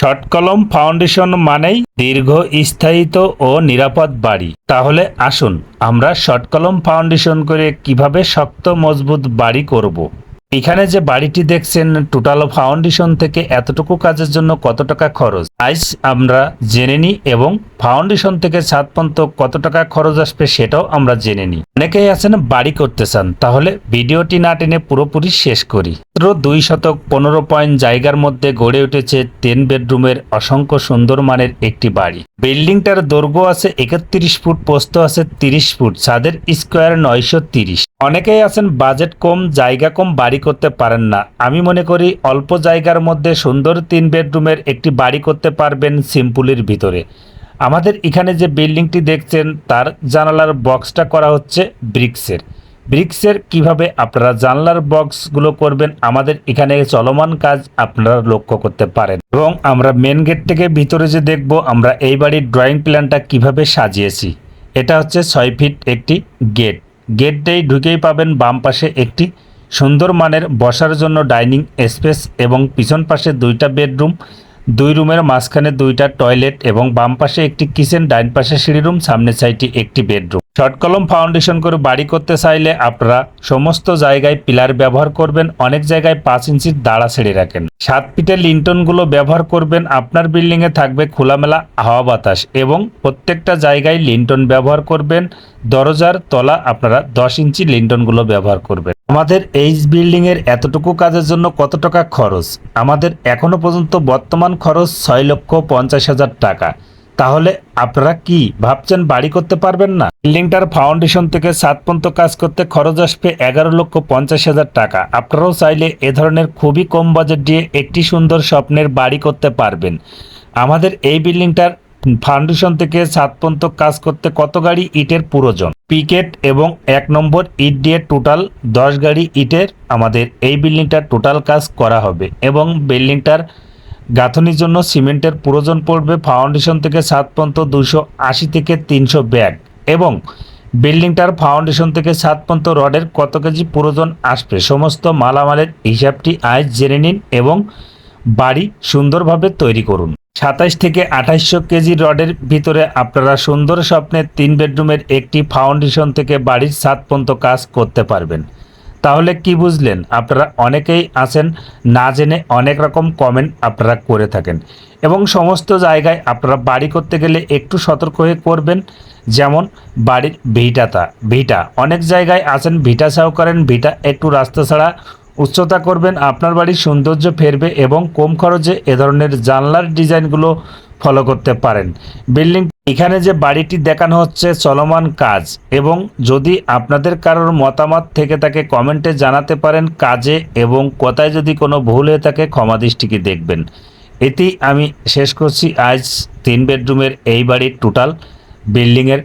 Short কলম foundation মানেই দীর্ঘ, স্থায়িত ও নিরাপদ বাড়ি তাহলে আসুন আমরা শর্ট কলম ফাউন্ডেশন করে কীভাবে শক্ত, মজবুত বাড়ি করব। এখানে যে বাড়িটি দেখছেন, টোটাল ফাউন্ডেশন থেকে এতটুকু কাজের জন্য কত টাকা খরচ আজ আমরা জেনে নিই এবং ফাউন্ডেশন থেকে ছাদ পর্যন্ত কত টাকা খরচ আসবে সেটাও আমরা জেনে নিই। অনেকেই আছেন, বাড়ি করতে চান, তাহলে ভিডিওটি না টেনে পুরোপুরি শেষ করি। মাত্র দুই শতক পনেরো পয়েন্ট জায়গার মধ্যে গড়ে উঠেছে তিন বেডরুমের অসংখ্য সুন্দর মানের একটি বাড়ি। বিল্ডিংটার দৈর্ঘ্য আছে একত্রিশ ফুট, পোস্ত আছে তিরিশ ফুট, ছাদের স্কোয়ার নয়শো তিরিশ। অনেকেই আছেন, বাজেট কম, জায়গা কম, বাড়ি করতে পারেন না। আমি মনে করি অল্প জায়গার মধ্যে সুন্দর তিন বেডরুমের একটি বাড়ি করতে পারবেন সিম্পলের ভিতরে। আমাদের এখানে যে বিল্ডিংটি দেখছেন, তার জানালার বক্সটা করা হচ্ছে ব্রিক্সের। ব্রিক্সের কীভাবে আপনারা জানলার বক্সগুলো করবেন, আমাদের এখানে চলমান কাজ আপনারা লক্ষ্য করতে পারেন। এবং আমরা মেন গেট থেকে ভিতরে যে দেখব, আমরা এই বাড়ির ড্রয়িং প্ল্যানটা কীভাবে সাজিয়েছি। এটা হচ্ছে ছয় ফিট একটি গেট গেটটাই ঢুকেই পাবেন বাম পাশে একটি সুন্দর মানের বসার জন্য ডাইনিং স্পেস এবং পিছন পাশে দুইটা বেডরুম দুই রুমের মাঝখানে দুইটা টয়লেট এবং বাম পাশে একটি কিচেন ডাইন পাশে সিঁড়ি রুম, সামনে সাইডে একটি বেডরুম। শর্ট কলম ফাউন্ডেশন করে বাড়ি করতে চাইলে আপনারা সমস্ত জায়গায় পিলার ব্যবহার করবেন, অনেক জায়গায় পাঁচ ইঞ্চির দাঁড়া ছেড়ে রাখেন। সাত ফিটের লিন্টনগুলো ব্যবহার করবেন, আপনার বিল্ডিংয়ে থাকবে খোলামেলা হাওয়া বাতাস এবং প্রত্যেকটা জায়গায় লিন্টন ব্যবহার করবেন, দরজার তলা আপনারা দশ ইঞ্চি লিন্টনগুলো ব্যবহার করবেন। আমাদের এই বিল্ডিং এর এতটুকু কাজের জন্য কত টাকা খরচ? আমাদের এখনও পর্যন্ত বর্তমান খরচ ছয় লক্ষ পঞ্চাশ হাজার টাকা। তাহলে আপনারা কি ভাবছেন বাড়ি করতে পারবেন না? বিল্ডিংটার ফাউন্ডেশন থেকে সাত পর্যন্ত কাজ করতে খরচ আসবে এগারো লক্ষ পঞ্চাশ হাজার টাকা। আপনারাও চাইলে এ ধরনের খুবই কম বাজেট দিয়ে একটি সুন্দর স্বপ্নের বাড়ি করতে পারবেন। আমাদের এই বিল্ডিংটার ফাউন্ডেশন থেকে সাত পর্যন্ত কাজ করতে কত গাড়ি ইটের প্রয়োজন? পিকেট এবং এক নম্বর ইট দিয়ে টোটাল দশ গাড়ি ইটের আমাদের এই বিল্ডিংটার টোটাল কাজ করা হবে এবং বিল্ডিংটার গাঁথনির জন্য সিমেন্টের প্রয়োজন পড়বে ফাউন্ডেশন থেকে সাত পর্যন্ত দুশো আশি থেকে তিনশো ব্যাগ এবং বিল্ডিংটার ফাউন্ডেশন থেকে সাত পর্যন্ত রডের কত কেজি প্রয়োজন আসবে? সমস্ত মালামালের হিসাবটি আজ জেনে নিন এবং বাড়ি সুন্দরভাবে তৈরি করুন। সাতাইশ থেকে আঠাইশশো কেজি রডের ভিতরে আপনারা সুন্দর স্বপ্নের তিন বেডরুমের একটি ফাউন্ডেশন থেকে বাড়ির সাত পর্যন্ত কাজ করতে পারবেন। তাহলে কি বুঝলেন? আপনারা অনেকেই আছেন, না জেনে অনেক রকম কমেন্ট আপনারা করে থাকেন। এবং সমস্ত জায়গায় আপনারা বাড়ি করতে গেলে একটু সতর্ক হয়ে করবেন যেমন বাড়ির ভিটাতা, ভিটা। অনেক জায়গায় আছেন, ভিটা ছাও করেন ভিটা একটু রাস্তা ছাড়া উচ্চতা করবেন, আপনার বাড়ির সৌন্দর্য ফেরবে এবং কম খরচে এ ধরনের জানলার ডিজাইনগুলো ফলো করতে পারেন। বিল্ডিং এখানে যে বাড়িটি দেখানো হচ্ছে চলমান কাজ এবং যদি আপনাদের কারোর মতামত থেকে তাকে কমেন্টে জানাতে পারেন কাজে এবং কোথায় যদি কোনো ভুল হয়ে থাকে ক্ষমা দৃষ্টিকে দেখবেন। এতেই আমি শেষ করছি। আজ তিন বেডরুমের এই বাড়ির টোটাল বিল্ডিংয়ের